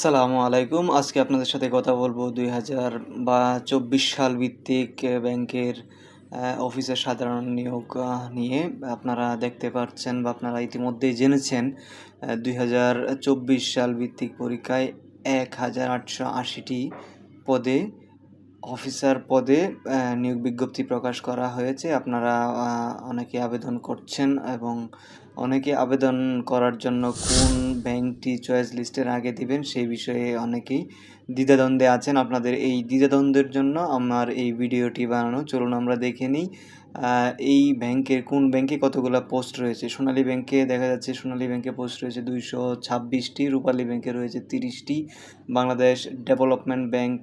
সালামু আলাইকুম। আজকে আপনাদের সাথে কথা বলব দুই হাজার বা চব্বিশ সাল ভিত্তিক ব্যাংকের অফিসের সাধারণ নিয়োগ নিয়ে। আপনারা দেখতে পাচ্ছেন বা আপনারা ইতিমধ্যেই জেনেছেন দুই হাজার চব্বিশ সাল ভিত্তিক পরীক্ষায় এক হাজার আটশো আশিটি পদে, অফিসার পদে নিয়োগ বিজ্ঞপ্তি প্রকাশ করা হয়েছে। আপনারা অনেকে আবেদন করছেন এবং অনেকে আবেদন করার জন্য কোন ব্যাংকটি চয়েস লিস্টের আগে দিবেন সেই বিষয়ে অনেকেই দ্বিধাদ্বন্দ্বে আছেন। আপনাদের এই দ্বিধাদ্বন্দ্বের জন্য আমার এই ভিডিওটি বানানো। চলুন আমরা দেখে নিই এই ব্যাংকের কোন ব্যাংকে কতগুলো পোস্ট রয়েছে। সোনালী ব্যাংকে দেখা যাচ্ছে সোনালী ব্যাংকে পোস্ট রয়েছে দুইশো ছাব্বিশটি, রূপালী ব্যাংকে রয়েছে তিরিশটি, বাংলাদেশ ডেভেলপমেন্ট ব্যাংক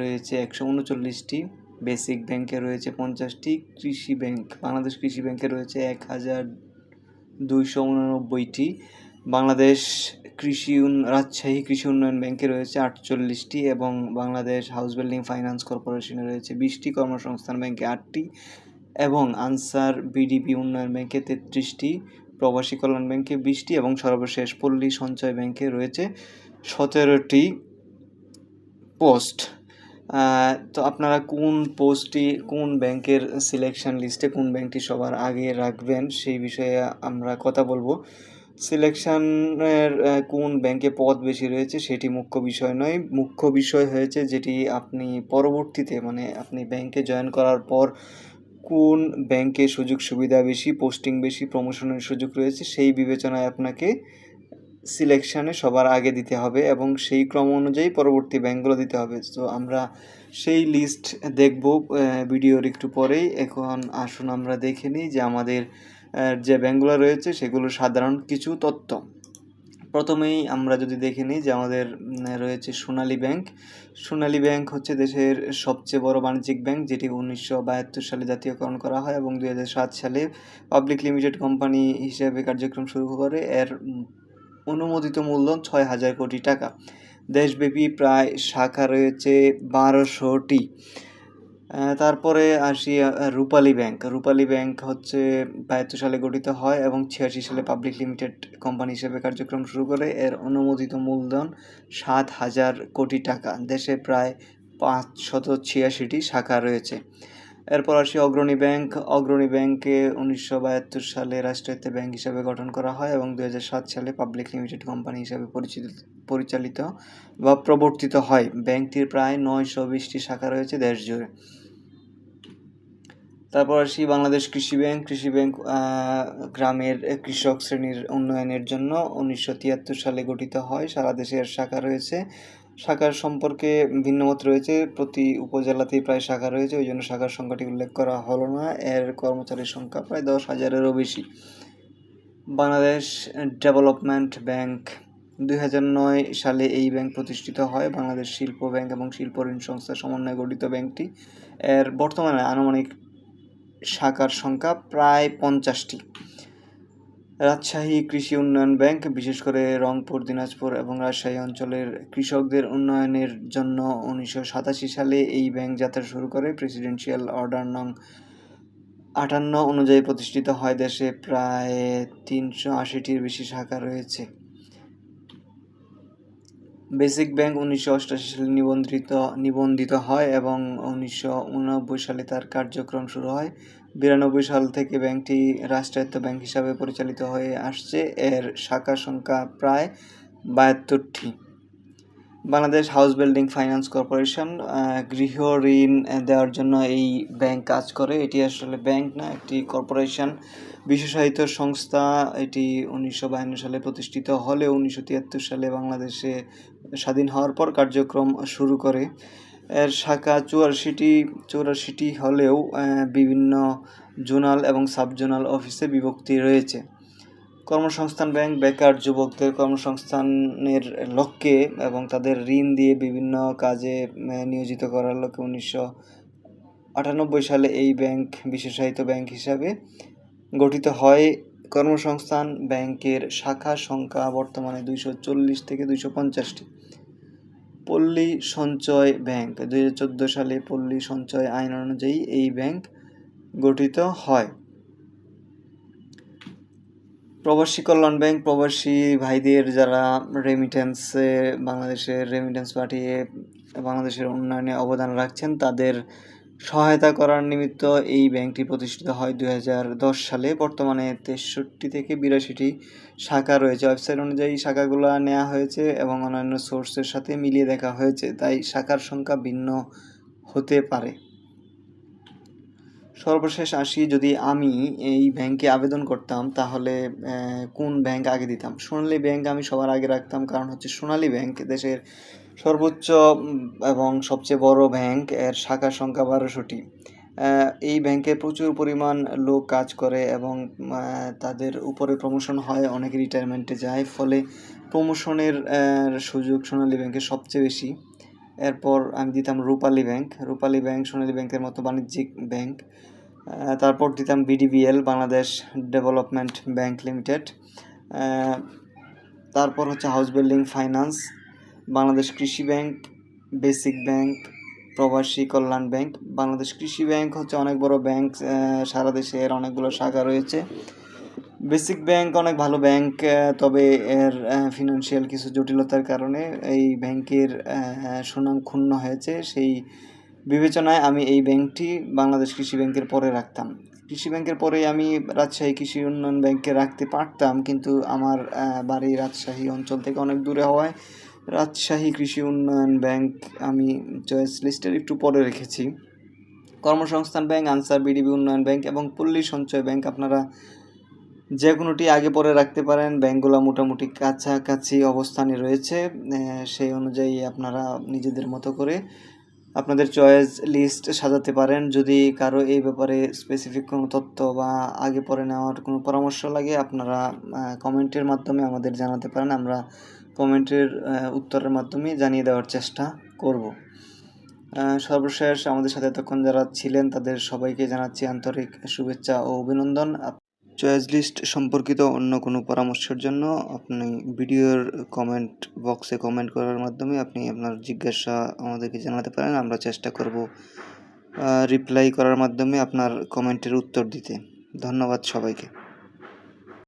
রয়েছে একশো উনচল্লিশটি, বেসিক ব্যাংকে রয়েছে পঞ্চাশটি, কৃষি ব্যাংক, বাংলাদেশ কৃষি ব্যাংকে রয়েছে এক হাজার দুইশো উননব্বইটি। বাংলাদেশ কৃষি রাজশাহী কৃষি উন্নয়ন ব্যাংকে রয়েছে আটচল্লিশটি এবং বাংলাদেশ হাউস বিল্ডিং ফাইন্যান্স কর্পোরেশনে রয়েছে বিশটি। কর্মসংস্থান ব্যাংকে আটটি এবং আনসার বিডিপি উন্নয়ন ব্যাংকে তেত্রিশটি। প্রবাসী কল্যাণ ব্যাংকে বিশটি এবং সর্বশেষ পল্লী সঞ্চয় ব্যাংকে রয়েছে সতেরোটি পোস্ট। তো আপনারা কোন পোস্টটি, কোন ব্যাংকের সিলেকশন লিস্টে কোন ব্যাংকটি সবার আগে রাখবেন, সেই বিষয়ে আমরা কথা বলব। সিলেকশনের কোন ব্যাংকে পদ বেশি রয়েছে সেটি মুখ্য বিষয় নয়। মুখ্য বিষয় হয়েছে যেটি আপনি পরবর্তীতে মানে আপনি ব্যাংকে জয়েন করার পর কোন ব্যাংকে সুযোগ সুবিধা বেশি, পোস্টিং বেশি প্রমোশনের সুযোগ রয়েছে, সেই বিবেচনায় আপনাকে সিলেকশানে সবার আগে দিতে হবে এবং সেই ক্রম অনুযায়ী পরবর্তী ব্যাংকগুলো দিতে হবে। তো আমরা সেই লিস্ট দেখব ভিডিওর একটু পরেই। এখন আসুন আমরা দেখে নিই যে আমাদের যে ব্যাংকগুলো রয়েছে সেগুলো সাধারণ কিছু তথ্য। প্রথমেই আমরা যদি দেখে নিই যে আমাদের রয়েছে সোনালী ব্যাংক সোনালী ব্যাংক হচ্ছে দেশের সবচেয়ে বড় বাণিজ্যিক ব্যাংক যেটি উনিশশো বাহাত্তর সালে জাতীয়করণ করা হয় এবং দুই হাজার সাত সালে পাবলিক লিমিটেড কোম্পানি হিসেবে কার্যক্রম শুরু করে। এর অনুমোদিত মূলধন ছয় হাজার কোটি টাকা। দেশব্যাপী প্রায় শাখা রয়েছে বারোশোটি। তারপরে আসি রূপালী ব্যাংক। রূপালী ব্যাংক হচ্ছে বাহাত্তর সালে গঠিত হয় এবং ছিয়াশি সালে পাবলিক লিমিটেড কোম্পানি হিসেবে কার্যক্রম শুরু করে। এর অনুমোদিত মূলধন সাত হাজার কোটি টাকা। দেশে প্রায় পাঁচশত ছিয়াশিটি শাখা রয়েছে। এরপর আসি অগ্রণী ব্যাংক। অগ্রণী ব্যাংকে উনিশশো বাহাত্তর সালে রাষ্ট্রায়ত্ত ব্যাংক হিসাবে গঠন করা হয় এবং দু সাত সালে পাবলিক লিমিটেড কোম্পানি হিসাবে পরিচিত, পরিচালিত বা প্রবর্তিত হয়। ব্যাংকটির প্রায় নয়শো বিশটি শাখা রয়েছে দেশ জুড়ে তারপর আসি বাংলাদেশ কৃষি ব্যাংক। কৃষি ব্যাংক গ্রামের কৃষক শ্রেণির উন্নয়নের জন্য উনিশশো তিয়াত্তর সালে গঠিত হয়। সারা দেশে এর শাখা রয়েছে। শাখার সম্পর্কে ভিন্নমত রয়েছে। প্রতি উপজেলাতেই প্রায় শাখা রয়েছে, ওই জন্য শাখার সংখ্যাটি উল্লেখ করা হলো না। এর কর্মচারীর সংখ্যা প্রায় দশ হাজারেরও বেশি। বাংলাদেশ ডেভেলপমেন্ট ব্যাংক দুই সালে এই ব্যাংক প্রতিষ্ঠিত হয়। বাংলাদেশ শিল্প ব্যাংক এবং শিল্প ঋণ সংস্থার সমন্বয়ে গঠিত ব্যাংকটি। এর বর্তমানে আনুমানিক শাখার সংখ্যা প্রায় পঞ্চাশটি। রাজশাহী কৃষি উন্নয়ন ব্যাংক, বিশেষ করে রংপুর, দিনাজপুর এবং রাজশাহী অঞ্চলের কৃষকদের উন্নয়নের জন্য উনিশশো সাতাশি সালে এই ব্যাংক যাত্রা শুরু করে। প্রেসিডেন্সিয়াল অর্ডার নং আটান্ন অনুযায়ী প্রতিষ্ঠিত হয়। দেশে প্রায় তিনশো আশিটির বেশি শাখা রয়েছে। বেসিক ব্যাংক উনিশশো অষ্টাশি সালে নিবন্ধিত নিবন্ধিত হয় এবং উনিশশো উননব্বই সালে তার কার্যক্রম শুরু হয়। বিরানব্বই সাল থেকে ব্যাংকটি রাষ্ট্রায়ত্ত ব্যাংক হিসাবে পরিচালিত হয়ে আসছে। এর শাখা সংখ্যা প্রায় বাহাত্তরটি Bangladesh house building finance corporation গৃহ ঋণ দেওয়ার জন্য এই ব্যাংক কাজ করে। এটি আসলে ব্যাংক না, একটি কর্পোরেশন। বিশেষায়িত সংস্থা, এটি উনিশশো সালে প্রতিষ্ঠিত হলেও উনিশশো সালে বাংলাদেশে স্বাধীন হওয়ার পর কার্যক্রম শুরু করে। এর শাখা চুরাশিটি চুরাশিটি হলেও বিভিন্ন জোনাল এবং সাবজোনাল অফিসে বিভক্তি রয়েছে। কর্মসংস্থান ব্যাংক বেকার যুবকদের কর্মসংস্থানের লক্ষ্যে এবং তাদের ঋণ দিয়ে বিভিন্ন কাজে নিয়োজিত করার লক্ষ্যে উনিশশো আটানব্বই সালে এই ব্যাংক বিশেষায়িত ব্যাংক হিসাবে গঠিত হয়। কর্মসংস্থান ব্যাংকের শাখা সংখ্যা বর্তমানে দুইশো চল্লিশ থেকে দুইশো পঞ্চাশটি। পল্লী সঞ্চয় ব্যাংক। দুই হাজার চোদ্দ সালে পল্লী সঞ্চয় আইন অনুযায়ী এই ব্যাংক গঠিত হয়। প্রবাসী কল্যাণ ব্যাংক, প্রবাসী ভাইদের যারা রেমিটেন্সে বাংলাদেশের রেমিটেন্স পাঠিয়ে বাংলাদেশের উন্নয়নে অবদান রাখছেন, তাদের সহায়তা করার নিমিত্ত এই ব্যাংকটি প্রতিষ্ঠিত হয় দু হাজার দশ সালে। বর্তমানে তেষট্টি থেকে বিরাশিটি শাখা রয়েছে। ওয়েবসাইট অনুযায়ী শাখাগুলো নেওয়া হয়েছে এবং অন্যান্য সোর্সের সাথে মিলিয়ে দেখা হয়েছে, তাই শাখার সংখ্যা ভিন্ন হতে পারে। সর্বশেষ আসি, যদি আমি এই ব্যাংকে আবেদন করতাম, তাহলে কোন ব্যাংক আগে দিতাম? সোনালী ব্যাংক আমি সবার আগে রাখতাম, কারণ হচ্ছে সোনালী ব্যাংক দেশের সর্বোচ্চ এবং সবচেয়ে বড় ব্যাংক এর শাখা সংখ্যা বারোশোটি। এই ব্যাংকে প্রচুর পরিমাণ লোক কাজ করে এবং তাদের উপরে প্রমোশন হয়, অনেকে রিটায়ারমেন্টে যায়, ফলে প্রমোশনের সুযোগ সোনালী ব্যাংকে সবচেয়ে বেশি। এরপর আমি দিতাম রূপালী ব্যাংক। রূপালী ব্যাংক সোনালী ব্যাংকের মতো বাণিজ্যিক ব্যাংক। তারপর দিতাম BDBL Bangladesh development bank limited তারপর হচ্ছে হাউস বিল্ডিং ফাইন্যান্স বাংলাদেশ কৃষি ব্যাংক, বেসিক ব্যাংক, প্রবাসী কল্যাণ ব্যাংক। বাংলাদেশ কৃষি ব্যাংক হচ্ছে অনেক বড় ব্যাংক সারা দেশে এর অনেকগুলো শাখা রয়েছে। বেসিক ব্যাংক অনেক ভালো ব্যাংক তবে এর ফিনান্সিয়াল কিছু জটিলতার কারণে এই ব্যাংকের সুনাম ক্ষুণ্ণ হয়েছে। সেই বিবেচনায় আমি এই ব্যাংকটি বাংলাদেশ কৃষি ব্যাংকের পরে রাখতাম। কৃষি ব্যাংকের পরে আমি রাজশাহী কৃষি উন্নয়ন ব্যাংকে রাখতে পারতাম, কিন্তু আমার বাড়ি রাজশাহী অঞ্চল থেকে অনেক দূরে হওয়ায় রাজশাহী কৃষি উন্নয়ন ব্যাংক আমি চয়েস লিস্টের একটু পরে রেখেছি। কর্মসংস্থান ব্যাংক, আনসার বিডিবি উন্নয়ন ব্যাংক এবং পল্লী সঞ্চয় ব্যাংক আপনারা যে কোনোটি আগে পরে রাখতে পারেন। ব্যাংকগুলো মোটামুটি কাছাকাছি অবস্থানে রয়েছে। সেই অনুযায়ী আপনারা নিজেদের মতো করে আপনাদের চয়েস লিস্ট সাজাতে পারেন। যদি কারও এই ব্যাপারে স্পেসিফিক কোনো তথ্য বা আগে পরে নেওয়ার কোনো পরামর্শ লাগে, আপনারা কমেন্টের মাধ্যমে আমাদের জানাতে পারেন। আমরা কমেন্টের উত্তরের মাধ্যমে জানিয়ে দেওয়ার চেষ্টা করব। সর্বশেষ আমাদের সাথে এতক্ষণ যারা ছিলেন, তাদের সবাইকে জানাচ্ছি আন্তরিক শুভেচ্ছা ও অভিনন্দন। চয়েস লিস্ট সম্পর্কিত অন্য কোনো পরামর্শের জন্য আপনি ভিডিওর কমেন্ট বক্সে কমেন্ট করার মাধ্যমে আপনি আপনার জিজ্ঞাসা আমাদেরকে জানাতে পারেন। আমরা চেষ্টা করব রিপ্লাই করার মাধ্যমে আপনার কমেন্টের উত্তর দিতে। ধন্যবাদ সবাইকে।